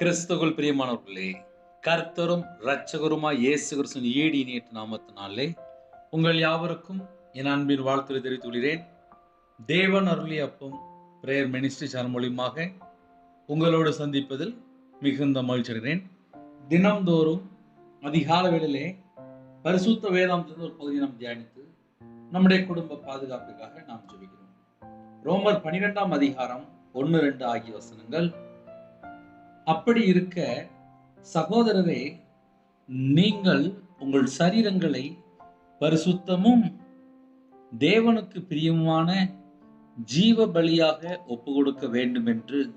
கிறிஸ்துவுக்குள் பிரியமானவர்களே கர்த்தரும் இரட்சகருமாய் இயேசு கிறிஸ்துவின் ஈடு இணையற்ற நாமத்தினாலே உங்கள் யாவருக்கும் என் அன்பின் வாழ்த்துரை தெரிவித்துக் கொள்கிறேன். தேவன் அருளிய அப்பம் பிரேயர் மினிஸ்ட்ரி சேனல் மூலியமாக உங்களோடு சந்திப்பதில் மிகுந்த மகிழ்ச்சி அடைகிறேன். தினம்தோறும் அதிகால வேளையிலே பரிசுத்த வேதாந்தத்தின் ஒரு பகுதியை நாம் தியானித்து நம்முடைய குடும்ப பாதுகாப்புக்காக நாம் ஜெபிக்கிறோம். ரோமர் பனிரெண்டாம் அதிகாரம் ஒன்று ரெண்டு ஆகிய வசனங்கள் அப்படி இருக்க சகோதரரே நீங்கள் உங்கள் சரீரங்களை பரிசுத்தமும் தேவனுக்கு பிரியமான ஜீவ பலியாக ஒப்பு கொடுக்க வேண்டும் என்று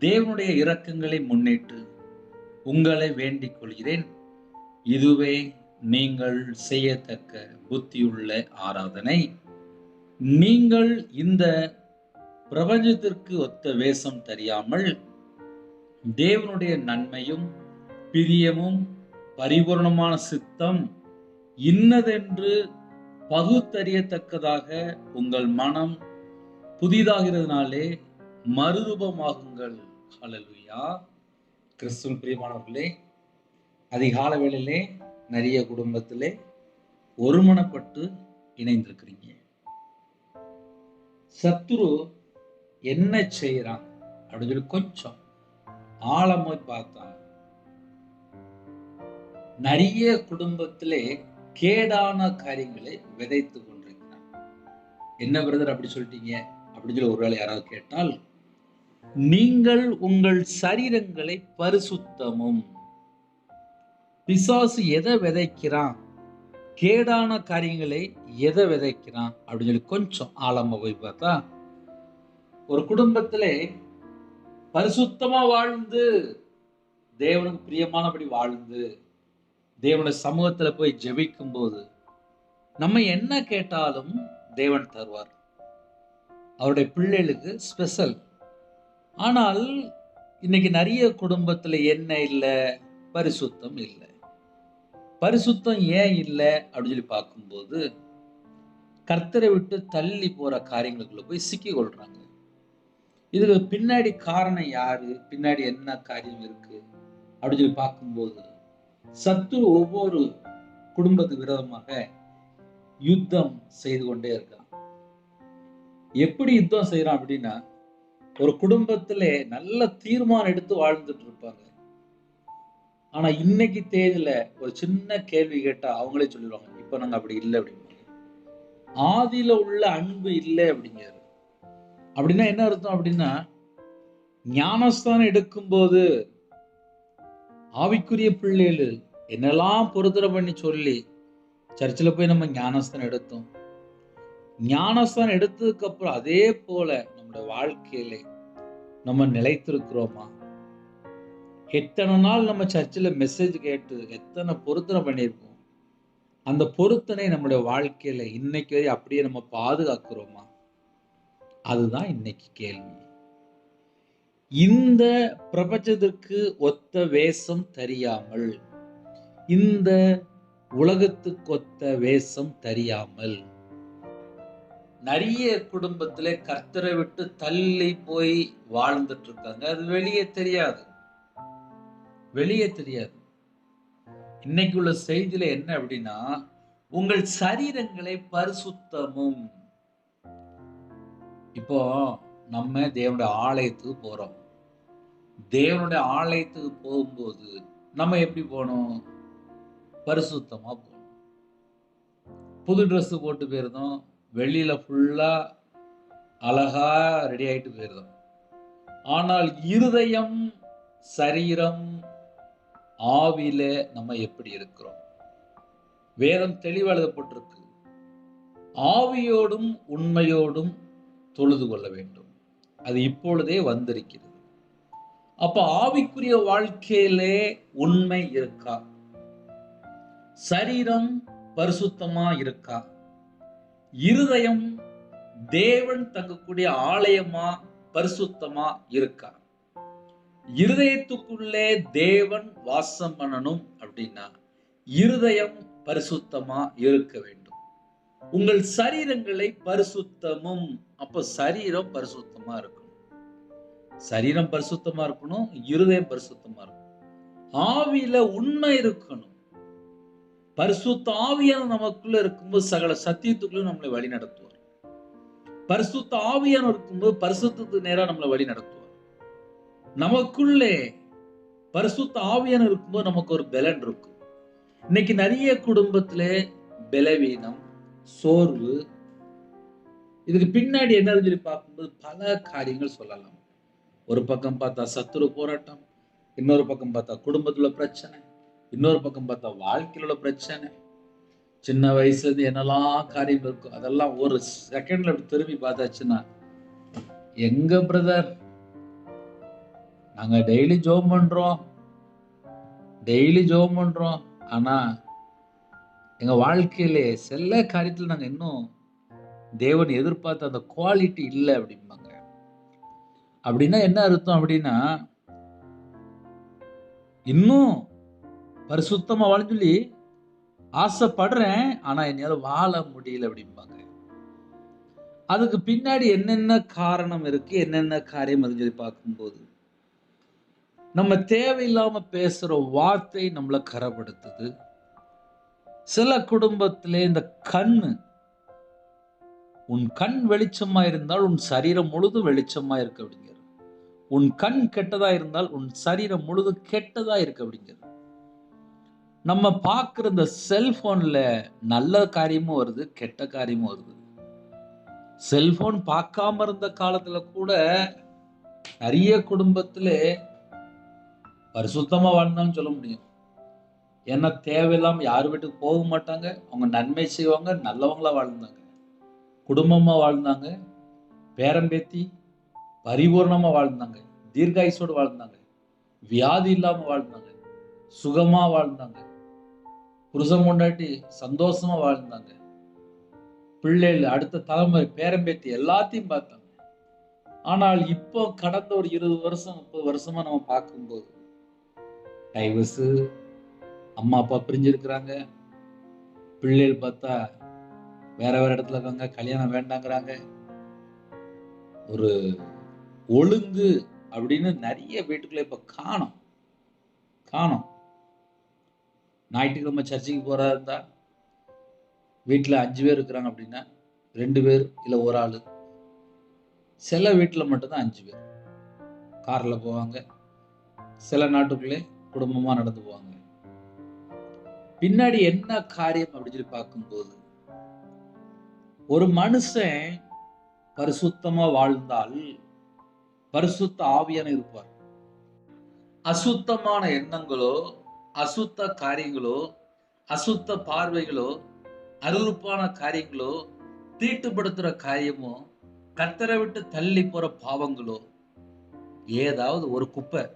தேவனுடைய இரக்கங்களை முன்னிட்டு உங்களை வேண்டிக் கொள்கிறேன். இதுவே நீங்கள் செய்யத்தக்க புத்தியுள்ள ஆராதனை. நீங்கள் இந்த பிரபஞ்சத்திற்கு ஒத்த வேஷம் தெரியாமல் தேவனுடைய நன்மையும் பிரியமும் பரிபூர்ணமான சித்தம் இன்னதென்று பகுத்தறியத்தக்கதாக உங்கள் மனம் புதிதாகிறதுனாலே மறுரூபமாகுங்கள். ஹalleluya. கிறிஸ்துவின் பிரியமானவர்களே அதிகால வேளையிலே நிறைய குடும்பத்திலே ஒருமனப்பட்டு இணைந்திருக்கிறீங்க. சத்துரு என்ன செய்யறான் அப்படின்னு சொல்லி கொஞ்சம் ஆழமாய் பார்த்தா நிறைய குடும்பத்திலே கேடான காரியங்களை விதைத்து கொண்டிருக்கிறான். என்ன பிரதர் அப்படி சொல்லிட்டீங்க? அப்படின்னு சொல்லி ஒருவேளை யாராவது கேட்டால் நீங்கள் உங்கள் சரீரங்களை பரிசுத்தமும். பிசாசு எதை விதைக்கிறான்? கேடான காரியங்களை எதை விதைக்கிறான்? அப்படின்னு சொல்லி கொஞ்சம் ஆழமா போய் பார்த்தா ஒரு குடும்பத்திலே பரிசுத்தமா வாழ்ந்து தேவனுக்கு பிரியமானபடி வாழ்ந்து தேவனுடைய சமூகத்துல போய் ஜெபிக்கும் போது நம்ம என்ன கேட்டாலும் தேவன் தருவார். அவருடைய பிள்ளைகளுக்கு ஸ்பெஷல் ஆனால் இன்னைக்கு நிறைய குடும்பத்தில் என்ன இல்லை? பரிசுத்தம் இல்லை. பரிசுத்தம் ஏன் இல்லை? அப்படின்னு சொல்லி பார்க்கும்போது கர்த்தரை விட்டு தள்ளி போகிற காரியங்களுக்குள்ள போய் சிக்கி கொள்கிறாங்க இதுக்கு பின்னாடி காரணம் யாரு? பின்னாடி என்ன காரியம் இருக்கு? அப்படின்னு சொல்லி பார்க்கும்போது சத்துரு ஒவ்வொரு குடும்பத்துக்கு விரோதமாக யுத்தம் செய்து கொண்டே இருக்கான். எப்படி யுத்தம் செய்யறான் அப்படின்னா ஒரு குடும்பத்துல நல்ல தீர்மானம் எடுத்து வாழ்ந்துட்டு இருப்பாங்க. ஆனா இன்னைக்கு தேதியில ஒரு சின்ன கேள்வி கேட்டா அவங்களே சொல்லிடுவாங்க இப்ப நாங்க அப்படி இல்லை அப்படிம்பாங்க. ஆதியில உள்ள அன்பு இல்லை அப்படிங்கிறாரு. அப்படின்னா என்ன அர்த்தம் அப்படின்னா ஞானஸ்தானம் எடுக்கும்போது ஆவிக்குரிய பிள்ளைகள் என்னெல்லாம் பொருத்தனை பண்ணி சொல்லி சர்ச்சில் போய் நம்ம ஞானஸ்தானம் எடுத்தோம். ஞானஸ்தானம் எடுத்ததுக்கு அப்புறம் அதே போல நம்முடைய வாழ்க்கையில நம்ம நிலைத்திருக்கிறோமா? எத்தனை நாள் நம்ம சர்ச்சில் மெசேஜ் கேட்டு எத்தனை பொருத்தனை பண்ணியிருப்போம்? அந்த பொருத்தனை நம்முடைய வாழ்க்கையில இன்னைக்கு வரை அப்படியே நம்ம பாதுகாக்கிறோமா? அதுதான் இன்னைக்கு கேள்வி. இந்த பிரபஞ்சத்திற்கு ஒத்த வேஷம் தெரியாமல் இந்த உலகத்துக்கு ஒத்த வேஷம் தெரியாமல் நிறைய குடும்பத்துல கர்த்தரை விட்டு தள்ளி போய் வாழ்ந்துட்டு இருக்காங்க அது வெளியே தெரியாது. வெளியே தெரியாது. இன்னைக்கு உள்ள செய்தியில என்ன அப்படின்னா உங்கள் சரீரங்களை பரிசுத்தமும். இப்போ நம்ம தேவனுடைய ஆலயத்துக்கு போகிறோம் தேவனுடைய ஆலயத்துக்கு போகும்போது நம்ம எப்படி போகணும்? பரிசுத்தமாக போகணும். புது ட்ரெஸ்ஸு போட்டு போயிருந்தோம். வெளியில் ஃபுல்லாக அழகாக ரெடி ஆகிட்டு போயிருந்தோம். ஆனால் இருதயம் சரீரம் ஆவியில நம்ம எப்படி இருக்கிறோம்? வேதம் தெளிவா எழுதப்பட்டிருக்கு. ஆவியோடும் உண்மையோடும் தொழுது கொள்ள வேண்டும். அது இப்பொழுதே வந்திருக்கிறது. அப்ப ஆவிக்குரிய வாழ்க்கையிலே உண்மை இருக்கா? சரீரம் பரிசுத்தமா இருக்கா? இருதயம் தேவன் தங்கக்கூடிய ஆலயமா பரிசுத்தமா இருக்கா? இருதயத்துக்குள்ளே தேவன் வாசம் பண்ணணும் அப்படின்னா இருதயம் பரிசுத்தமா இருக்க வேண்டும். உங்கள் சரீரங்களை பரிசுத்தமும். அப்ப சரீரம் பரிசுத்தமா இருக்கணும். சரீரம் பரிசுத்தமா இருக்கணும் இருதயம் பரிசுத்தமா இருக்கணும். ஆவியில உண்மை இருக்கணும். பரிசுத்த ஆவியான நமக்குள்ள இருக்கும்போது சகல சத்தியத்துக்குள்ள நம்மளை வழி நடத்துவார். பரிசுத்த ஆவியான இருக்கும்போது பரிசுத்தத்துக்கு நேரா நம்மளை வழி நடத்துவார். நமக்குள்ளே பரிசுத்த ஆவியான இருக்கும்போது நமக்கு ஒரு பலன் இருக்கும். இன்னைக்கு நிறைய குடும்பத்திலே பலவீனம் சோர்வு. இதுக்கு பின்னாடி என்ன சொல்லி பார்க்கும்போது பல காரியங்கள் சொல்லலாம். ஒரு பக்கம் பார்த்தா சத்துரு போராட்டம் இன்னொரு பக்கம் பார்த்தா குடும்பத்துல பிரச்சனை இன்னொரு பக்கம் பார்த்தா வாழ்க்கையில உள்ள பிரச்சனை. சின்ன வயசுல இருந்து என்னெல்லாம் காரியம் இருக்கும் அதெல்லாம் ஒரு செகண்ட்ல திரும்பி பார்த்தாச்சுன்னா எங்க பிரதர் நாங்க டெய்லி ஜோம் பண்றோம். டெய்லி ஜோம் பண்றோம். ஆனா எங்கள் வாழ்க்கையிலே சில காரியத்தில் நாங்கள் இன்னும் தேவன் எதிர்பார்த்த அந்த குவாலிட்டி இல்லை அப்படிம்பாங்க. அப்படின்னா என்ன அர்த்தம் அப்படின்னா இன்னும் பரிசுத்தமாக வாழ சொல்லி ஆசைப்படுறேன் ஆனால் என்னால் வாழ முடியல அப்படிம்பாங்க. அதுக்கு பின்னாடி என்னென்ன காரணம் இருக்கு என்னென்ன காரியம் அதுன்னு சொல்லி பார்க்கும்போது நம்ம தேவையில்லாம பேசுற வார்த்தை நம்மளை கரப்படுத்துது. சில குடும்பத்திலே இந்த கண் உன் கண் வெளிச்சமா இருந்தால் உன் சரீரம் முழுதும் வெளிச்சமா இருக்கு அப்படிங்கிறது உன் கண் கெட்டதா இருந்தால் உன் சரீரம் முழுதும் கெட்டதா இருக்கு அப்படிங்கிறது நம்ம பார்க்குற இந்த செல்போன்ல நல்ல காரியமும் வருது கெட்ட காரியமும் வருது. செல்போன் பார்க்காம இருந்த காலத்துல கூட நிறைய குடும்பத்துல பரிசுத்தமா வாழ்ந்தான்னு சொல்ல முடியும். ஏன்னா தேவையில்லாமல் யார் வீட்டுக்கு போக மாட்டாங்க. அவங்க நன்மை செய்வாங்க நல்லவங்களா வாழ்ந்தாங்க. குடும்பமாக வாழ்ந்தாங்க. பேரம்பேத்தி பரிபூர்ணமாக வாழ்ந்தாங்க. தீர்காயுசோடு வாழ்ந்தாங்க. வியாதி இல்லாமல் வாழ்ந்தாங்க. சுகமா வாழ்ந்தாங்க. புருஷன் கொண்டாட்டி சந்தோஷமா வாழ்ந்தாங்க. பிள்ளைகள் அடுத்த தலைமுறை பேரம்பேத்தி எல்லாத்தையும் பார்த்தாங்க. ஆனால் இப்போ கடந்த ஒரு இருபது வருஷம் முப்பது வருஷமா நம்ம பார்க்கும்போது டைவர்ஸு அம்மா அப்பா பிரிஞ்சிருக்கிறாங்க. பிள்ளைகள் பார்த்தா வேற வேற இடத்துல இருக்காங்க கல்யாணம் வேண்டாங்கிறாங்க. ஒரு ஒழுங்கு அப்படின்னு நிறைய வீட்டுக்குள்ள இப்ப காணும். காணும். ஞாயிற்றுக்கிழமை சர்ச்சுக்கு போறா இருந்தா வீட்டில் அஞ்சு பேர் இருக்கிறாங்க அப்படின்னா ரெண்டு பேர் இல்லை ஒரு ஆள். சில வீட்டில் மட்டும்தான் அஞ்சு பேர். காரில் போவாங்க. சில நாட்டுக்குள்ளே குடும்பமாக நடந்து போவாங்க. பின்னாடி என்ன காரியம் அப்படின்னு சொல்லி பார்க்கும்போது ஒரு மனுஷன் பரிசுத்தமா வாழ்ந்தால் பரிசுத்த ஆவியான இருப்பார். அசுத்தமான எண்ணங்களோ அசுத்த காரியங்களோ அசுத்த பார்வைகளோ அருவருப்பான காரியங்களோ தீட்டுப்படுத்துற காரியமோ கத்தரை விட்டு தள்ளி போற பாவங்களோ ஏதாவது ஒரு குப்பை.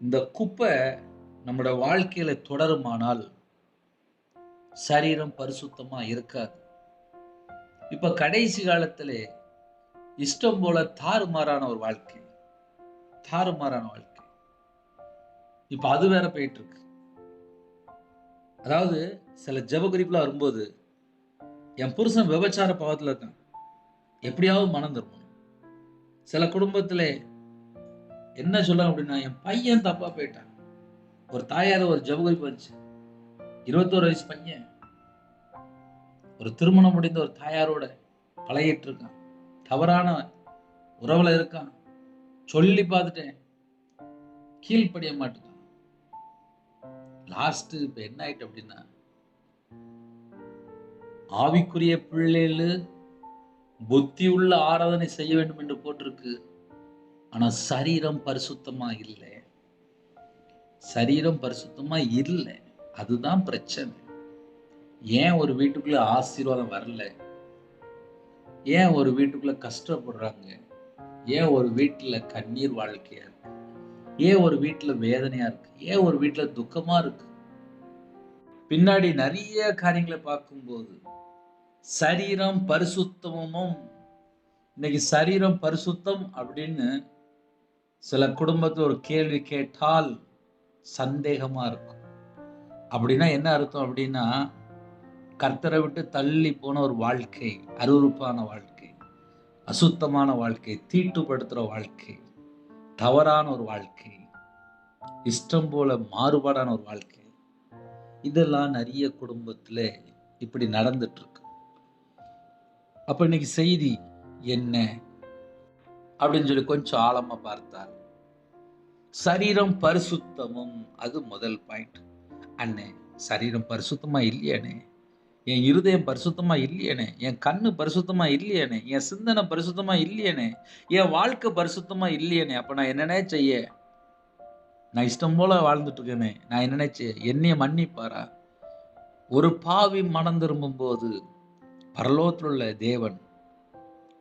இந்த குப்பை நம்மளோட வாழ்க்கையில தொடருமானால் சரீரம் பரிசுத்தமா இருக்காது. இப்ப கடைசி காலத்திலே இஷ்டம் போல தாறுமாறான ஒரு வாழ்க்கை தாறுமாறான வாழ்க்கை. இப்ப அது வேற போயிட்டு இருக்கு அதாவது சில ஜபகுறிப்புலாம் வரும்போது என் புருஷன் விபச்சார பாவத்தில் இருக்கான். எப்படியாவது மனம் திரும்பணும். சில குடும்பத்தில் என்ன சொல்ல அப்படின்னா என் பையன் தப்பா போயிட்டான். ஒரு தாயார் ஒரு ஜெப குறிப்பு வந்துச்சு. இருபத்தோரு வயசு பையன் ஒரு திருமணம் முடிந்த ஒரு தாயாரோட பழகிட்டு இருக்கான் தவறான உறவுல இருக்கான். சொல்லி பார்த்துட்டேன். கீழ்ப்படிய மாட்டேன் லாஸ்ட் இப்ப என்ன ஆயிட்டு அப்படின்னா ஆவிக்குரிய பிள்ளைகள் புத்தி உள்ள ஆராதனை செய்ய வேண்டும் என்று போட்டிருக்கு. ஆனா சரீரம் பரிசுத்தமா இல்லை. சரீரம் பரிசுத்தமா இல்லை. அதுதான் பிரச்சனை. ஏன் ஒரு வீட்டுக்குள்ள ஆசீர்வாதம் வரல? ஏன் ஒரு வீட்டுக்குள்ள கஷ்டப்படுறாங்க? ஏன் ஒரு வீட்டுல கண்ணீர் வாழ்க்கையா இருக்கு? ஏன் ஒரு வீட்டுல வேதனையா இருக்கு? ஏன் ஒரு வீட்டுல துக்கமா இருக்கு? பின்னாடி நிறைய காரியங்களை பார்க்கும்போது சரீரம் பரிசுத்தமும் இன்னைக்கு சரீரம் பரிசுத்தம் அப்படின்னு சில குடும்பத்தில் ஒரு கேள்வி கேட்டால் சந்தேகமாக இருக்கும். அப்படின்னா என்ன அர்த்தம் அப்படின்னா கர்த்தரை விட்டு தள்ளி போன ஒரு வாழ்க்கை அருவருப்பான வாழ்க்கை அசுத்தமான வாழ்க்கை தீட்டுப்படுத்துகிற வாழ்க்கை தவறான ஒரு வாழ்க்கை இஷ்டம் போல மாறுபாடான ஒரு வாழ்க்கை இதெல்லாம் நிறைய குடும்பத்தில் இப்படி நடந்துட்டுருக்கு. அப்போ இன்னைக்கு செய்தி என்ன? அப்படின்னு சொல்லி கொஞ்சம் ஆழமாக பார்த்தார் சரீரம் பரிசுத்தமும். அது முதல் பாயிண்ட் அண்ணே சரீரம் பரிசுத்தமா இல்லையானே என் இருதயம் பரிசுத்தமா இல்லையானே என் கண்ணு பரிசுத்தமா இல்லையானே என் சிந்தனை பரிசுத்தமா இல்லையானே என் வாழ்க்கை பரிசுத்தமா இல்லையானே அப்ப நான் என்னனே செய்ய? நான் இஷ்டம் போல வாழ்ந்துட்டு இருக்கேனே நான் என்ன செய்ய? என்னைய மன்னிப்பாரா? ஒரு பாவி மனம் திரும்பும் போது பரலோகத்தில் உள்ள தேவன்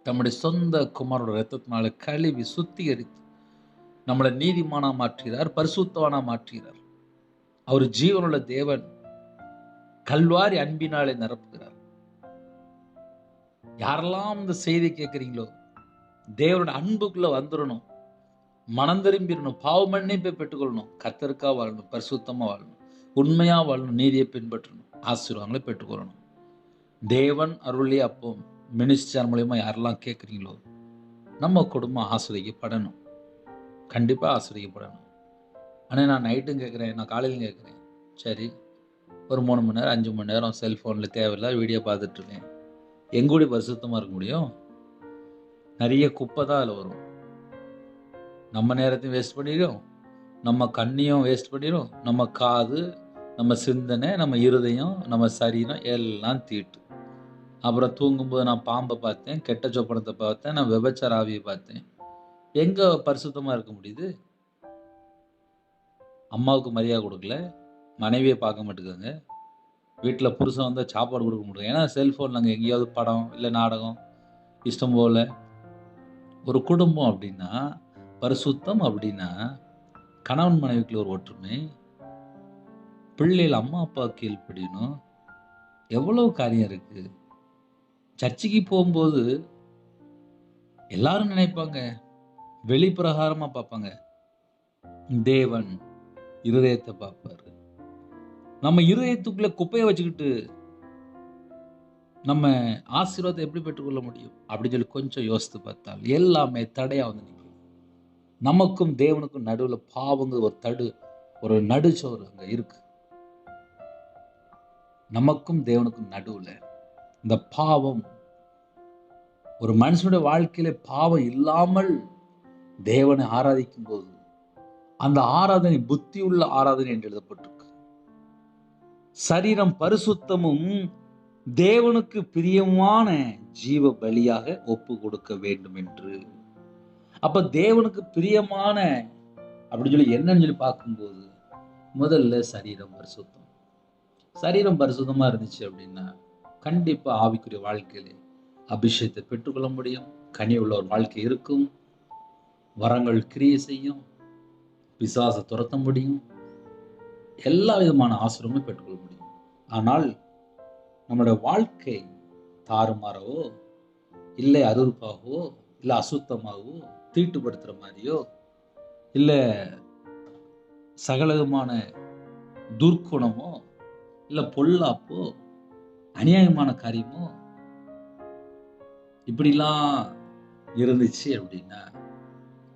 தம்முடைய சொந்த குமாரோட ரத்தத்தினால கழுவி சுத்திகரித்து நம்மளை நீதிமானா மாற்றுகிறார் பரிசுத்தவானா மாற்றுகிறார். அவர் ஜீவனுள்ள தேவன் கல்வாரி அன்பினாலே நிரப்புகிறார். யாரெல்லாம் இந்த செய்தி கேட்குறீங்களோ தேவனோட அன்புக்குள்ள வந்துடணும் மனம் திரும்பிடணும் பாவ மன்னிப்பை பெற்றுக்கொள்ளணும் கத்தருக்கா வாழணும் பரிசுத்தமா வாழணும் உண்மையா வாழணும் நீதியை பின்பற்றணும் ஆசீர்வாதங்களை பெற்றுக்கொள்ளணும். தேவன் அருளி அப்போ மினிஸ்டர் மூலயமா யாரெல்லாம் கேட்குறீங்களோ நம்ம குடும்பம் ஆசிரியப்படணும். கண்டிப்பாக ஆசிரியப்படணும். ஆனால் நான் நைட்டும் கேட்குறேன் நான் காலையிலும் கேட்குறேன். சரி. ஒரு மூணு மணி நேரம் அஞ்சு மணி நேரம் செல்ஃபோனில் தேவையில்லாத வீடியோ பார்த்துட்ருக்கேன் எங்கூடி பரிசுத்தமாக இருக்க முடியும்? நிறைய குப்பை தான் அதில் வரும். நம்ம நேரத்தையும் வேஸ்ட் பண்ணிடும் நம்ம கண்ணையும் வேஸ்ட் பண்ணிடும் நம்ம காது நம்ம சிந்தனை நம்ம இருதயம் நம்ம சரீரம் எல்லாம் தீட்டு. அப்புறம் தூங்கும்போது நான் பாம்பை பார்த்தேன் கெட்ட சொப்பனத்தை பார்த்தேன் நான் விபச்சார ஆவியை பார்த்தேன். எங்கே பரிசுத்தமாக இருக்க முடியுது? அம்மாவுக்கு மரியாதை கொடுக்கல. மனைவியை பார்க்க மாட்டேங்குங்க வீட்டில் புருஷன் வந்தால் சாப்பாடு கொடுக்க முடியும் ஏன்னா செல்ஃபோன் நாங்கள் எங்கேயாவது படம் இல்லை நாடகம் இஷ்டம் போல். ஒரு குடும்பம் அப்படின்னா பரிசுத்தம் அப்படின்னா கணவன் மனைவிக்குள்ள ஒரு ஒற்றுமை பிள்ளைகள் அம்மா அப்பா கீழ்ப்படியணும். எவ்வளவு காரியம் இருக்குது சர்ச்சுக்கு போகும்போது எல்லாரும் நினைப்பாங்க வெளிப்பிரகாரமா பார்ப்பாங்க. தேவன் இருதயத்தை பார்ப்பாரு. நம்ம இருதயத்துக்குள்ள குப்பையை வச்சுக்கிட்டு நம்ம ஆசீர்வாதத்தை எப்படி பெற்றுக்கொள்ள முடியும்? அப்படின்னு சொல்லி கொஞ்சம் யோசித்து பார்த்தால் எல்லாமே தடையா வந்து நிற்கும். நமக்கும் தேவனுக்கும் நடுவுல பாவங்க ஒரு தடு ஒரு நடுச்சோறு அங்க இருக்கு. நமக்கும் தேவனுக்கும் நடுவுல இந்த பாவம் ஒரு மனுஷனுடைய வாழ்க்கையில பாவம் இல்லாமல் தேவனை ஆராதிக்கும் போது அந்த ஆராதனை புத்தி உள்ள ஆராதனை என்று எழுதப்பட்டிருக்கு. சரீரம் பரிசுத்தமும் தேவனுக்கு பிரியமான ஜீவ பலியாக ஒப்பு கொடுக்க வேண்டும் என்று. அப்ப தேவனுக்கு பிரியமான அப்படின்னு சொல்லி என்னன்னு சொல்லி பார்க்கும்போது முதல்ல சரீரம் பரிசுத்தம். சரீரம் பரிசுத்தமா இருந்துச்சு அப்படின்னா கண்டிப்பா ஆவிக்குரிய வாழ்க்கையில அபிஷேகத்தை பெற்றுக்கொள்ள முடியும். கனி உள்ள ஒரு வாழ்க்கை இருக்கும். வரங்கள் கிரியை செய்யும் பிசாசை துரத்த முடியும் எல்லா விதமான ஆசிரமும் பெற்றுக்கொள்ள முடியும். ஆனால் நம்மளோட வாழ்க்கை தாறுமாறவோ இல்லை அருவறுப்பாகவோ இல்லை அசுத்தமாகவோ தீட்டுப்படுத்துகிற மாதிரியோ இல்லை சகலவிதமான துர்க்குணமோ இல்லை பொல்லாப்போ அநியாயமான காரியமோ இப்படிலாம் இருந்துச்சு அப்படின்னா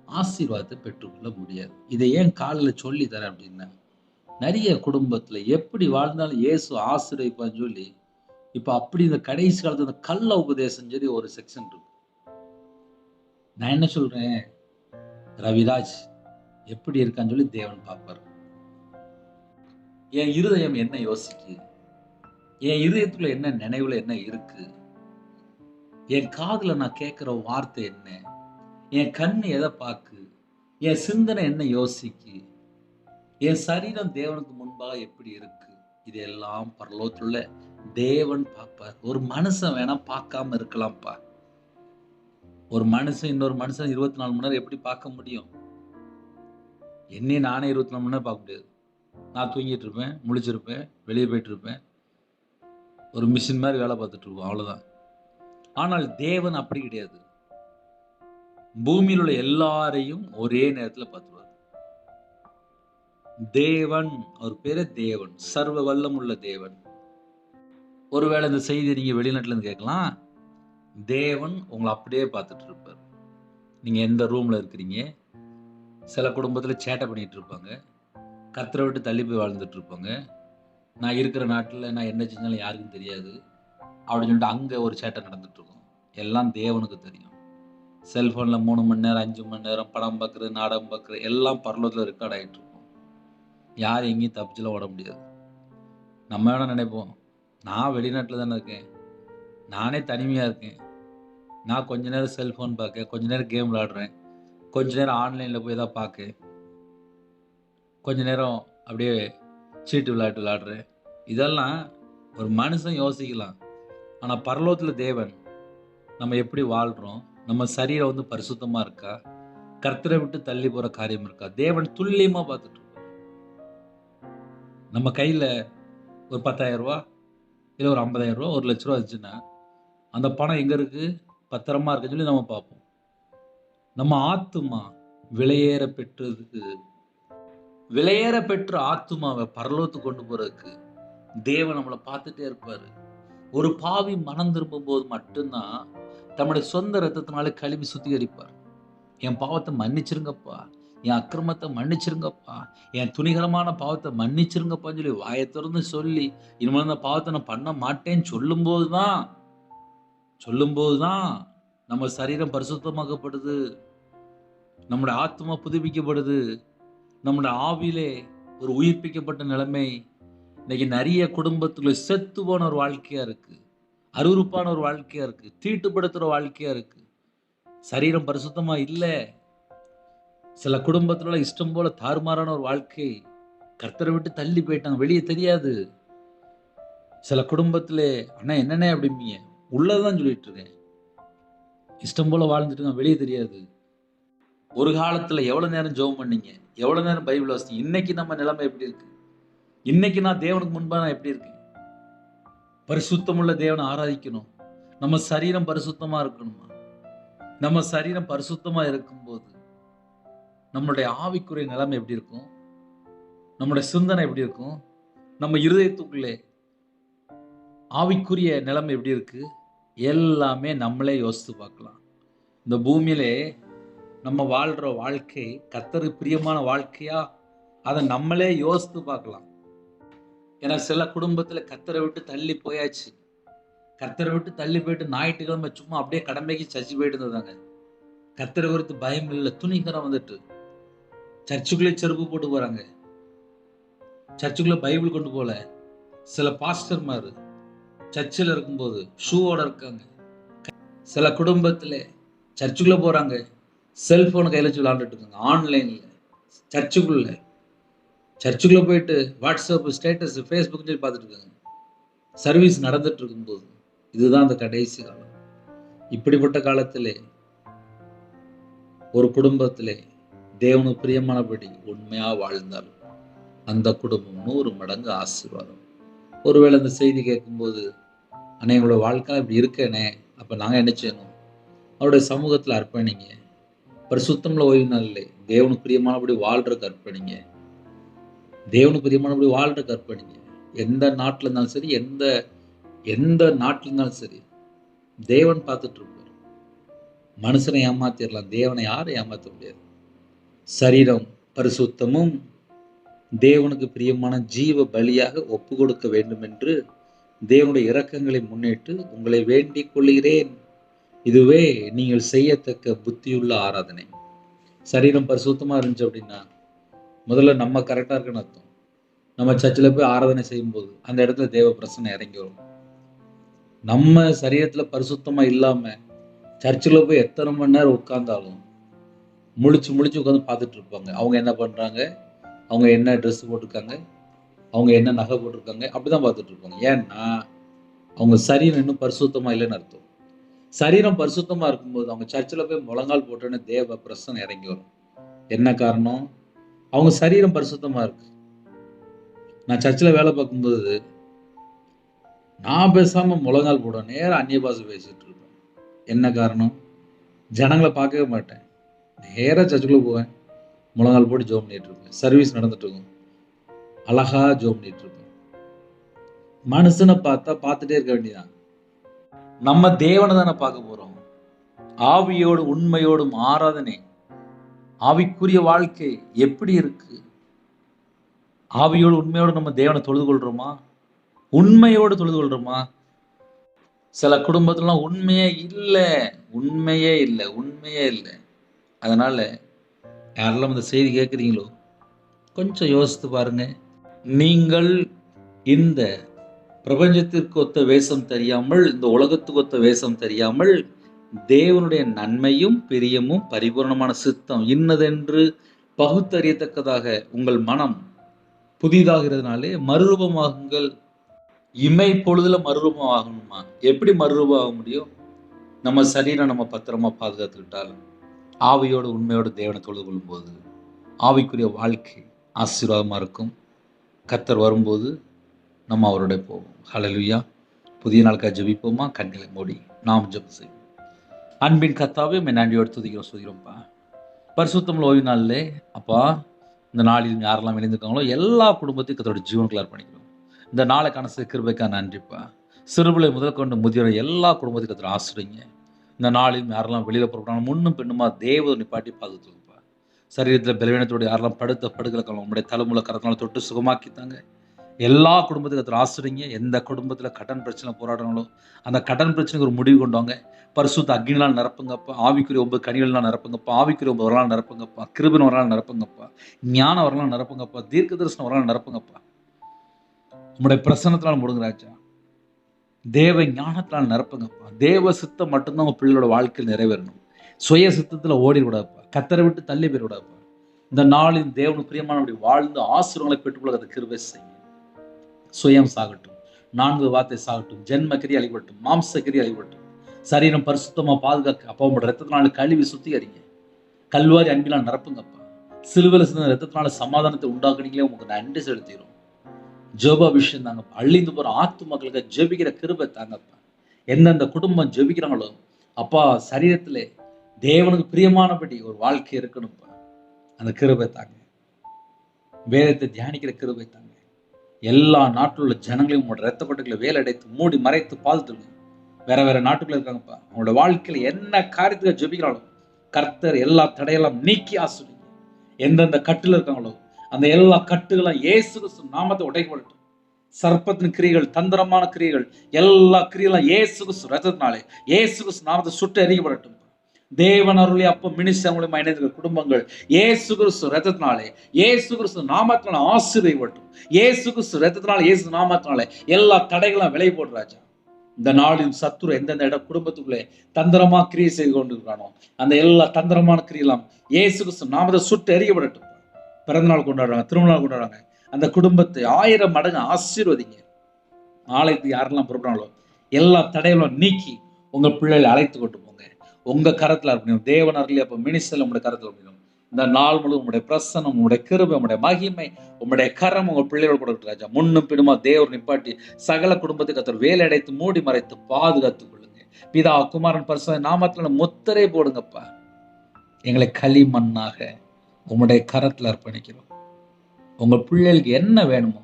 ஆசீர்வாதத்தை பெற்றுக்கொள்ள முடியாது. இதை ஏன் காலில் சொல்லி தரேன் அப்படின்னா நிறைய குடும்பத்தில் எப்படி வாழ்ந்தாலும் இயேசு ஆசீர்வதிப்பான்னு சொல்லி இப்போ அப்படி இந்த கடைசி காலத்துல இந்த கள்ள உபதேசம் சொல்லி ஒரு செக்ஷன் இருக்கு. நான் என்ன சொல்றேன்? ரவிராஜ் எப்படி இருக்கான்னு சொல்லி தேவன் பார்ப்பார். என் இருதயம் என்ன யோசிக்கு? என் இருதயத்துக்குள்ள என்ன நினைவுல என்ன இருக்கு? என் காதுல நான் கேட்குற வார்த்தை என்ன? என் கண் எதை பார்க்கு என் சிந்தனை என்ன யோசிக்கு? என் சரீரம் தேவனுக்கு முன்பாக எப்படி இருக்கு? இதெல்லாம் பரலோகத்தில் தேவன் பார்ப்பார். ஒரு மனுஷன் வேணா பார்க்காம இருக்கலாம்ப்பா. ஒரு மனுஷன் இன்னொரு மனுஷன் இருபத்தி நாலு மணி நேரம் எப்படி பார்க்க முடியும்? என்னையும் நானே இருபத்தி நாலு மணி நேரம் பார்க்க முடியாது. நான் தூங்கிட்டு இருப்பேன் முழிச்சிருப்பேன் வெளியே போயிட்டு இருப்பேன். ஒரு மிஷின் மாதிரி வேலை பார்த்துட்டு இருப்போம் அவ்வளோதான் ஆனால் தேவன் அப்படி கிடையாது. பூமியில் உள்ள எல்லாரையும் ஒரே நேரத்தில் பார்த்துருவார். தேவன் அவர் பேரு தேவன் சர்வ வல்லமுள்ள தேவன். ஒருவேளை இந்த செய்தி நீங்க வெளிநாட்டுல இருந்து கேட்கலாம். தேவன் உங்களை அப்படியே பார்த்துட்டு இருப்பார். நீங்க எந்த ரூம்ல இருக்கிறீங்க? சில குடும்பத்தில் சேட்டை பண்ணிட்டு இருப்பாங்க. கர்த்தரை விட்டு தள்ளி போய் வாழ்ந்துட்டு இருப்பாங்க. நான் இருக்கிற நாட்டில் நான் என்ன செஞ்சாலும் யாருக்கும் தெரியாது. அப்படின்னு சொல்லிட்டு அங்கே ஒரு சேட்டை நடந்துட்டு இருக்கும். எல்லாம் தேவனுக்கு தெரியும். செல்ஃபோனில் மூணு மணி நேரம் அஞ்சு மணி நேரம் படம் பார்க்குறது நாடகம் பார்க்குறது எல்லாம் பரலோகத்தில் ரெக்கார்ட் ஆகிட்டு இருக்கும். யார் எங்கேயும் தப்பிச்சுலாம் ஓட முடியாது. நம்ம வேணால் நினைப்போம். நான் வெளிநாட்டில் தானே இருக்கேன். நானே தனிமையாக இருக்கேன். நான் கொஞ்ச நேரம் செல்ஃபோன் பார்க்க கொஞ்ச நேரம் கேம் விளாடுறேன் கொஞ்ச நேரம் ஆன்லைனில் போய் தான் பார்க்க கொஞ்ச நேரம் அப்படியே சீட்டு விளையாட்டு விளாடுறேன் இதெல்லாம் ஒரு மனுஷன் யோசிக்கலாம். ஆனால் பரலோகத்தில் தேவன் நம்ம எப்படி வாழ்கிறோம் நம்ம சரீரம் வந்து பரிசுத்தமாக இருக்கா? கர்த்தரை விட்டு தள்ளி போகிற காரியம் இருக்கா? தேவன் துல்லியமாக பார்த்துட்டு நம்ம கையில் ஒரு பத்தாயிரம் ரூபா இல்லை ஒரு ஐம்பதாயிரம் ரூபா ஒரு லட்ச ரூபா இருந்துச்சுன்னா அந்த பணம் எங்கே இருக்குது பத்திரமா இருக்குன்னு சொல்லி நம்ம பார்ப்போம். நம்ம ஆத்துமா விலையேற பெற்றதுக்கு விலையேற பெற்ற ஆத்துமாவை பரலோத்து கொண்டு போறதுக்கு தேவன் நம்மளை பார்த்துட்டே இருப்பாரு. ஒரு பாவி மனம் திரும்பும் போது மட்டும்தான் தம்முடைய சொந்த ரத்தத்தினால கழுவி சுத்திகரிப்பார். என் பாவத்தை மன்னிச்சிருங்கப்பா. என் அக்கிரமத்தை மன்னிச்சிருங்கப்பா. என் துணிகரமான பாவத்தை மன்னிச்சிருங்கப்பான்னு சொல்லி வாயை திறந்து சொல்லி இனிமேல் அந்த பாவத்தை நான் பண்ண மாட்டேன்னு சொல்லும்போது தான் சொல்லும்போது தான் நம்ம சரீரம் பரிசுத்தமாக்கப்படுது. நம்முடைய ஆத்மா புதுப்பிக்கப்படுது. நம்முடைய ஆவிலே ஒரு உயிர்ப்பிக்கப்பட்ட நிலைமை. இன்னைக்கு நிறைய குடும்பத்துக்குள்ள செத்து போன ஒரு வாழ்க்கையாக இருக்குது அருவருப்பான ஒரு வாழ்க்கையாக இருக்குது தீட்டுப்படுத்துகிற வாழ்க்கையாக இருக்குது சரீரம் பரிசுத்தமாக இல்லை. சில குடும்பத்தில் இஷ்டம் போல தாறுமாறான ஒரு வாழ்க்கை கர்த்தரை விட்டு தள்ளி போயிட்டாங்க. வெளியே தெரியாது. சில குடும்பத்தில் அண்ணா என்னண்ணே அப்படிம்பீங்க? உள்ளதான் சொல்லிட்டு இருக்கேன் இஷ்டம் போல வாழ்ந்துட்டு வெளியே தெரியாது. ஒரு காலத்தில் எவ்வளோ நேரம் ஜெபம் பண்ணீங்க? எவ்வளோ நேரம் பைபிள் வாசிங்க இன்னைக்கு நம்ம நிலைமை எப்படி இருக்கு? இன்னைக்கு நான் தேவனுக்கு முன்பாக நான் எப்படி இருக்கேன்? பரிசுத்தமுள்ள தேவனை ஆராதிக்கணும். நம்ம சரீரம் பரிசுத்தமா இருக்கணுமா? நம்ம சரீரம் பரிசுத்தமா இருக்கும்போது நம்மளுடைய ஆவிக்குரிய நிலைமை எப்படி இருக்கும்? நம்மளுடைய சிந்தனை எப்படி இருக்கும்? நம்ம இருதயத்துக்குள்ளே ஆவிக்குரிய நிலைமை எப்படி இருக்கு? எல்லாமே நம்மளே யோசித்து பார்க்கலாம். இந்த பூமியிலே நம்ம வாழ்கிற வாழ்க்கை கத்தருக்கு பிரியமான வாழ்க்கையா? அதை நம்மளே யோசித்து பார்க்கலாம். ஏன்னா சில குடும்பத்தில் கத்தரை விட்டு தள்ளி போயாச்சு. கத்தரை விட்டு தள்ளி போயிட்டு ஞாயிற்றுக்கிழமை சும்மா அப்படியே கடமைக்கு சர்ச்சு போயிட்டு இருந்தாங்க. கத்தரை குறித்து பயம் இல்லை துணிகரம் வந்துட்டு. சர்ச்சுக்குள்ளே செருப்பு போட்டு போகிறாங்க சர்ச்சுக்குள்ளே பைபிள் கொண்டு போகல சில பாஸ்டர்மாரு சர்ச்சில் இருக்கும்போது ஷூவோட இருக்காங்க. சில குடும்பத்தில் சர்ச்சுக்குள்ளே போகிறாங்க செல்ஃபோனை கையில் வச்சு விளாண்டுட்டு இருக்காங்க. ஆன்லைனில் சர்ச்சுக்குள்ளே. சர்ச்சுக்குள்ளே போயிட்டு வாட்ஸ்அப் ஸ்டேட்டஸ் ஃபேஸ்புக் சொல்லி பார்த்துட்டு இருக்காங்க. சர்வீஸ் நடந்துட்டு இருக்கும்போது இதுதான் அந்த கடைசி காலம். இப்படிப்பட்ட காலத்திலே ஒரு குடும்பத்திலே தேவனுக்கு பிரியமானபடி உண்மையாக வாழ்ந்தால் அந்த குடும்பம் நூறு மடங்கு ஆசீர்வாதம். ஒருவேளை இந்த செய்தி கேட்கும்போது அண்ணே எங்களோட வாழ்க்கை இப்படி இருக்கேனே அப்போ நாங்கள் என்ன செய்யணும்? அவருடைய சமூகத்தில் அர்ப்பணிங்க. பரிசுத்தமில் ஓய்வு நாளிலே தேவனுக்கு பிரியமானபடி வாழ்றதுக்கு அர்ப்பணிங்க. தேவனுக்கு பிரியமானபடி வாழ்றதுக்கு அர்ப்பணிங்க எந்த நாட்டில் இருந்தாலும் சரி எந்த எந்த நாட்டில் இருந்தாலும் சரி தேவன் பார்த்துட்டு இருப்பார். மனுஷனை ஏமாத்திடலாம் தேவனை யாரும் ஏமாற்ற முடியாது. சரீரம் பரிசுத்தமும் தேவனுக்கு பிரியமான ஜீவ பலியாக ஒப்பு கொடுக்க வேண்டும் என்று தேவனுடைய இரக்கங்களை முன்னிட்டு உங்களை வேண்டிக் கொள்கிறேன். இதுவே நீங்கள் செய்யத்தக்க புத்தியுள்ள ஆராதனை. சரீரம் பரிசுத்தமாக இருந்துச்சு அப்படின்னா முதல்ல நம்ம கரெக்டாக இருக்குன்னு அர்த்தம். நம்ம சர்ச்சில் போய் ஆராதனை செய்யும்போது அந்த இடத்துல தேவ பிரச்சனை இறங்கி வரும். நம்ம சரீரத்தில் பரிசுத்தமாக இல்லாமல் சர்ச்சில் போய் எத்தனை மணி நேரம் உட்கார்ந்தாலும் முழிச்சு முழிச்சு உட்காந்து பார்த்துட்டு இருப்பாங்க. அவங்க என்ன பண்ணுறாங்க அவங்க என்ன ட்ரெஸ் போட்டிருக்காங்க? அவங்க என்ன நகை போட்டிருக்காங்க? அப்படிதான் பார்த்துட்டு இருப்பாங்க. ஏன்னா அவங்க சரீரம் இன்னும் பரிசுத்தமாக இல்லைன்னு அர்த்தம். சரீரம் பரிசுத்தமாக இருக்கும்போது அவங்க சர்ச்சில் போய் முழங்கால் போட்டோன்னே தேவ பிரசனை இறங்கி வரும். என்ன காரணம்? அவங்க சரீரம் பரிசுத்தமாக இருக்கு. நான் சர்ச்சில் வேலை பார்க்கும்போது நான் பேசாமல் முழங்கால் போட நேராக அந்நிய பாஷை பேசிகிட்டு இருப்பேன். என்ன காரணம்? ஜனங்களை பார்க்கவே மாட்டேன். நேராக சர்ச்சுக்குள்ளே போவேன். முழங்கால் போட்டு ஜோம் பண்ணிட்டு இருப்பேன். சர்வீஸ் நடந்துட்டு இருக்கும். அழகா ஜோம் பண்ணிட்டு இருப்பேன். மனுஷனை பார்த்தா பார்த்துட்டே இருக்க வேண்டியதான் நம்ம தேவனை தானே பார்க்க போகிறோம் ஆவியோடு உண்மையோடும் ஆராதனை. ஆவிக்குரிய வாழ்க்கை எப்படி இருக்கு? ஆவியோடு உண்மையோடு நம்ம தேவனை தொழுது கொள்றோமா? உண்மையோடு தொழுது கொள்றோமா? சில குடும்பத்துலாம் உண்மையே இல்லை உண்மையே இல்லை உண்மையே இல்லை. அதனால யாரெல்லாம் இந்த செய்தி கேட்குறீங்களோ கொஞ்சம் யோசித்து பாருங்க. நீங்கள் இந்த பிரபஞ்சத்திற்கு ஒத்த வேஷம் தெரியாமல் இந்த உலகத்துக்கு ஒத்த வேஷம் தெரியாமல் தேவனுடைய நன்மையும் பிரியமும் பரிபூர்ணமான சித்தம் இன்னதென்று பகுத்தறியத்தக்கதாக உங்கள் மனம் புதிதாகிறதுனாலே மறுரூபமாகுங்கள். இமை பொழுதுல மறுரூபம் ஆகணுமா எப்படி மறுரூபம் ஆக முடியும்? நம்ம சரீரம் நம்ம பத்திரமா பாதுகாத்துக்கிட்டால் ஆவியோடு உண்மையோடு தேவனை தொழுது கொள்ளும்போது ஆவிக்குரிய வாழ்க்கை ஆசீர்வாதமாக இருக்கும். கத்தர் வரும்போது நம்ம அவருடைய போவோம். ஹலலுயா புதிய நாளுக்காக ஜபிப்போமா? கண்களை மூடி. நாம் ஜெபம் செய்வோம் அன்பின் கத்தாவே உண்மை நன்றியோடு துதிக்கிறோம் சுதிக்கிறோம்ப்பா பரிசுத்தம் ஓய்வு நாளிலே அப்பா இந்த நாளில் யாரெல்லாம் இணைந்திருக்காங்களோ எல்லா குடும்பத்தையும் கத்தோட ஜீவனுக்குள்ள அர்ப்பணிக்கிறோம். இந்த நாளைக்கான கிருபைக்காக நன்றிப்பா. சிறுபிள்ளை முதல் கொண்டு முதியோரை எல்லா குடும்பத்தையும் கத்தோட ஆசிரியங்க இந்த நாளில் யாரெல்லாம் வெளியில் புறப்படாங்க முன்னும் பெண்ணுமா தேவதை நிப்பாட்டி பாதுகாத்துப்பா சரீரத்தில் பலவீனத்தோடு யாரெல்லாம் படுத்த படுக்கல உங்களுடைய தலைமுறை கரத்தினால தொட்டு சுகமாக்கித்தாங்க. எல்லா குடும்பத்துக்கும் கத்தர் ஆசிரியங்க எந்த குடும்பத்தில் கடன் பிரச்சனை போராடுறாங்களோ அந்த கடன் பிரச்சனைக்கு ஒரு முடிவு கொண்டு வாங்க பரிசுத்த அக்னினால் நிரப்புங்கப்பா. ஆவிக்குரிய ஒன்பது கனிகள்லாம் நிரப்புங்கப்பா. ஆவிக்குரிய ஒன்பது வரலாம் நிரப்புங்கப்பா. கிருபன் வரலாம் நிரப்புங்கப்பா. ஞானம் வரலாம் நிரப்புங்கப்பா. தீர்க்க தரிசனம் வரலாம் நிரப்புங்கப்பா. உங்களுடைய பிரசனத்தினால் முடுங்க தேவ ஞானத்தினால் நிரப்புங்கப்பா. தேவ சித்தம் மட்டும்தான் உங்க பிள்ளையோட வாழ்க்கையில் நிறைவேறணும். சுய சித்தத்தில் ஓடிவிடாப்பா கத்தரை விட்டு தள்ளி போயிடக்கூடாப்பா இந்த நாளின் தேவனுக்கு பிரியமானபடி வாழ்ந்து ஆசிரியங்களை பெற்றுக்கொள்ள அதை கிருபை செய்யும் சுயம் சாகட்டும் நான்கு வார்த்தை சாகட்டும். ஜென்ம கிரி அழிபட்டும் மாம்ச கிரி அழிபட்டும் சரீரம் பரிசுத்தமா பாதுகாக்க அப்பா உங்களோட ரத்தத்தினால கழுவி சுத்திகரிங்க. கல்வாரி அன்பினால் நிரப்புங்கப்பா. சிலுவையில் சிந்த ரத்தத்தினால சமாதானத்தை உண்டாக்குனீங்களே உங்களுக்கு நன்றி செலுத்திடும் ஜோபா விஷயம் தாங்கப்பா. அழிந்து போற ஆத்து மக்களுக்கு ஜெபிக்கிற கிருபை தாங்கப்பா. எந்தெந்த குடும்பம் ஜெபிக்கிறாங்களோ அப்பா சரீரத்தில் தேவனுக்கு பிரியமானபடி ஒரு வாழ்க்கை இருக்கணும்ப்பா. அந்த கிருபை தாங்க. வேதத்தை தியானிக்கிற கிருபை தாங்க. எல்லா நாட்டில் உள்ள ஜனங்களையும் உங்களோட ரத்தப்பட்டுகளை வேலடைத்து மூடி மறைத்து பாதுகாத்துங்க வேற வேற நாட்டுக்குள்ள இருக்காங்கப்பா. அவங்களோட வாழ்க்கையில என்ன காரியத்துக்கு ஜபிக்கிறாலும் கர்த்தர் எல்லா தடையெல்லாம் நீக்கி ஆசிரியங்க எந்தெந்த கட்டுல இருக்காங்களோ அந்த எல்லா கட்டுகளும் இயேசு கிறிஸ்து நாமத்தை உடைக்கப்படட்டும் சர்ப்பத்தின் கிரியைகள் தந்திரமான கிரியைகள் எல்லா கிரியெல்லாம் இயேசு கிறிஸ்து ரத்தத்தினாலே இயேசு கிறிஸ்து நாமத்தை சுட்டு எறிக்கப்படட்டும் தேவன் அருளி அப்ப மினிஸ்டர் மூலியமா இணைந்த குடும்பங்கள். ஏசு கிறிஸ்து ரத்தத்தினாலே ஏசு கிறிஸ்து நாமத்தினால ஆசீர்வதிப்பட்டும் ஏசு கிறிஸ்து ரத்தத்தினால ஏசு நாமத்தினால எல்லா தடைகளும் விலை போடுறாஜா இந்த நாளின் சத்துரு எந்தெந்த இடம் குடும்பத்துக்குள்ளே தந்திரமா கிரியை செய்து கொண்டிருக்கானோ அந்த எல்லா தந்திரமான கிரியெல்லாம் ஏசு கிறிஸ்து நாமத்தை சுட்டு எறியப்படட்டும். பிறந்தநாள் கொண்டாடுறாங்க திருமணம் கொண்டாடுறாங்க. அந்த குடும்பத்தை ஆயிரம் மடங்கு ஆசீர்வதிங்க. ஆலயத்துக்கு யாரெல்லாம் புறப்படுறாங்களோ எல்லா தடைகளும் நீக்கி உங்க பிள்ளைகளை அழைத்து கொண்டு உங்கள் கரத்தில் கரத்துல இருக்கணும் தேவன் அருளி அப்போ மினிஸ்டர் உங்களுடைய கரத்தில் இருக்கணும் இந்த நாள் முழு உங்களுடைய பிரசனம் உங்களுடைய கிருபை உங்களுடைய மகிமை உங்களுடைய கரம் உங்கள் பிள்ளைகள் கொடுக்கட்டும் ராஜா. முன்னும் பின்னுமா தேவர் நிப்பாட்டி சகல குடும்பத்துக்கு அத்தர் வேலையடைத்து மூடி மறைத்து பாதுகாத்துக் கொள்ளுங்க. பிதா குமாரன் பரிசு நாமத்தில் முத்திரை போடுங்கப்பா. எங்களை களிமண்ணாக உங்களுடைய கரத்தில் அர்ப்பணிக்கிறோம். உங்கள் பிள்ளைகளுக்கு என்ன வேணுமோ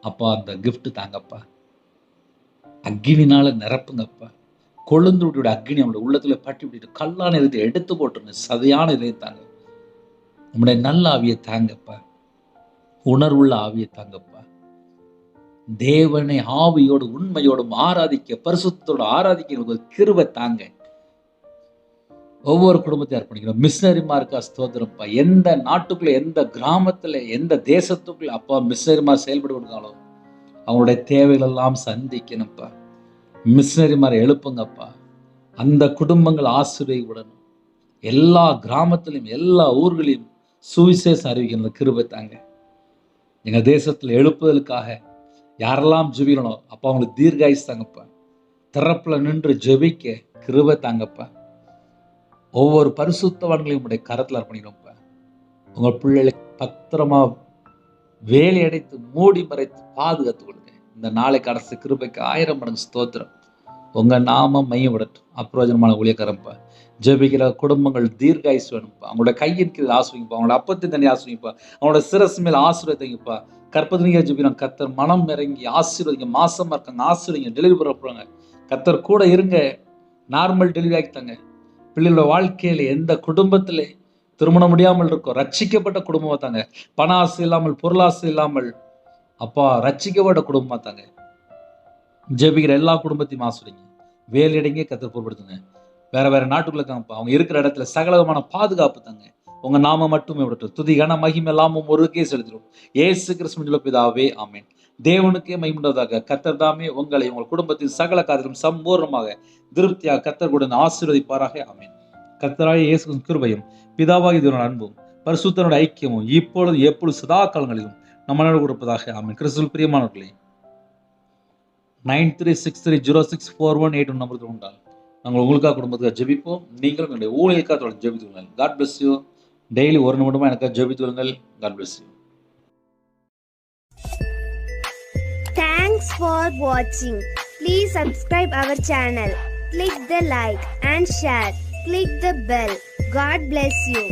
அப்பா அந்த கிஃப்ட் தாங்கப்பா. அக்னினால நிரப்புங்கப்பா. கொழுந்துடைய அக்னி அவங்களோட உள்ளத்துல பட்டி விட்டுட்டு கல்லான இதயத்தை எடுத்து போட்டுருங்க சதையான இதயத்தை தாங்க. நம்முடைய நல்ல ஆவியை தாங்கப்பா. உணர்வுள்ள ஆவியை தாங்கப்பா. தேவனை ஆவியோடு உண்மையோடும் ஆராதிக்க பரிசுத்தோடு ஆராதிக்க ஒரு தாங்க. ஒவ்வொரு குடும்பத்தையும் அர்ப்பணிக்கிறோம். மிஷினரிமாருக்கா ஸ்தோத்திரம்ப்பா. எந்த நாட்டுக்குள்ள எந்த கிராமத்துல எந்த தேசத்துக்குள்ள அப்பா மிஷினரிமார் செயல்படுவாங்களோ அவங்களுடைய தேவைகள் எல்லாம் சந்திக்கணும்ப்பா. மிஷினரிமாரை எழுப்புங்கப்பா. அந்த குடும்பங்கள் ஆசிரியவுடனும் எல்லா கிராமத்திலையும் எல்லா ஊர்களையும் சுவிசேஷம் அறிவிக்கிற கிருபை தாங்க. எங்கள் தேசத்தில் எழுப்புதலுக்காக யாரெல்லாம் ஜெபிக்கணும் அப்போ அவங்களுக்கு தீர்காயுஸ் தாங்கப்பா. திறப்பில் நின்று ஜெபிக்க கிருபை தாங்கப்பா. ஒவ்வொரு பரிசுத்தவான்களையும் உடைய கரத்தில் அர்ப்பணிக்கிறோம்ப்பா. உங்கள் பிள்ளைகளை பத்திரமா வேலையடைத்து மூடி மறைத்து பாதுகாத்து கொடுங்க இந்த நாளை கடைசி கிருபைக்கு ஆயிரம் மடங்கு ஸ்தோத்திரம். உங்க நாமம் மையம் அப்ரோஜனமான அப்பிரோஜனமான ஊழியக்காரப்பா ஜெபிக்கிற குடும்பங்கள் தீர்காயுஸ் வேணும்ப்பா அவங்களோட கையின் கீழ் ஆசிரியப்பா அவங்களோட அப்பத்தின் தண்ணி ஆசிரியப்பா அவங்களோட சிரஸ் மேல் ஆசீர்வதிங்கப்பா கற்பதினிங்க ஜெபிக்கிறோம். கத்தர் மனம் இறங்கி ஆசீர்வதிங்க. மாசமாக இருக்காங்க ஆசீர்வதிங்க. டெலிவரி பண்ண போறாங்க. கத்தர் கூட இருங்க. நார்மல் டெலிவரி ஆக்கித்தாங்க பிள்ளைகளோட வாழ்க்கையில எந்த குடும்பத்தில் திருமணம் முடியாமல் இருக்கும் ரட்சிக்கப்பட்ட குடும்பம் தாங்க. பண ஆசை இல்லாமல் பொருளாசை இல்லாமல் அப்பா ரட்சிக்கப்பட்ட குடும்பமாக தாங்க. ஜெபிக்கிற எல்லா குடும்பத்தையும் ஆசிரியங்க வேலையடைங்க கத்தர் பொருட்படுத்துங்க வேற வேற நாட்டுக்குள்ள அவங்க இருக்கிற இடத்துல சகலவிதமான பாதுகாப்பு தாங்க. உங்க நாம மட்டுமே விடட்டும் துதி கன மகிமை எல்லாமும் ஒருக்கே செலுத்திடும் ஏசு கிறிஸ்துவின் பிதாவே ஆமேன். தேவனுக்கே மகிமுண்டதாக கத்தர் தாமே உங்களை உங்கள் குடும்பத்தின் சகல காதலும் சம்பூர்ணமாக திருப்தியாக கத்தர் கூட ஆசீர்வதிப்பாராக ஆமேன். கத்தராய இயேசு கிருபையும் பிதாவாகி தேவனோட அன்பும் பரிசுத்தனோட ஐக்கியமும் இப்பொழுது எப்பொழுது சதா காலங்களிலும் நம்மளோட கொடுப்பதாக ஆமேன். கிறிஸ்துவ பிரியமானவர்களே nine three six three zero six four one eight one நம்பருக்கு உண்டால் நாங்கள் உங்களுக்காக குடும்பத்துக்காக ஜெபிப்போம் நீங்களும் என்னுடைய ஊழியக்காக தொடர்ந்து ஜெபித்துள்ளுங்கள் காட் பிளஸ் யூ டெய்லி ஒரு நிமிடமா எனக்காக ஜெபித்துள்ளுங்கள் God bless you Thanks for watching. Please subscribe our channel. Click the like and share. Click the bell. God bless you.